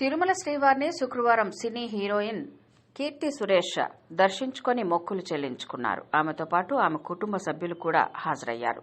తిరుమల శ్రీవారిని శుక్రవారం సినీ హీరోయిన్ కీర్తి సురేష్ దర్శించుకొని మొక్కులు చెల్లించుకున్నారు. ఆమెతో పాటు ఆమె కుటుంబ సభ్యులు కూడా హాజరయ్యారు.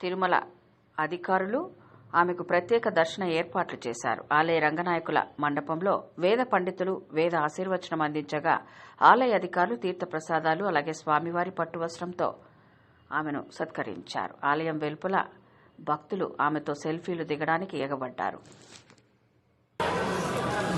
తిరుమల అధికారులు ఆమెకు ప్రత్యేక దర్శన ఏర్పాట్లు చేశారు. ఆలయ రంగనాయకుల మండపంలో వేద పండితులు వేద ఆశీర్వచనం అందించగా ఆలయ అధికారులు తీర్థప్రసాదాలు అలాగే స్వామివారి పట్టు వస్త్రంతో ఆమెను సత్కరించారు. ఆలయం వెలుపల భక్తులు ఆమెతో సెల్ఫీలు దిగడానికి ఎగబడ్డారు.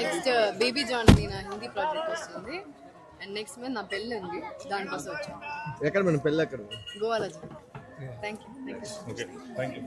నెక్స్ట్ బేబీ జాన్కి నా హిందీ ప్రాజెక్ట్ వస్తుంది. అండ్ నెక్స్ట్ మంత్ నా పెళ్ళి ఉంది. దానికోసం వచ్చాను. ఎక్కడ మేడం? పెళ్ళి ఎక్కడ? గోవాలో థ్యాంక్ యూ థ్యాంక్ యూ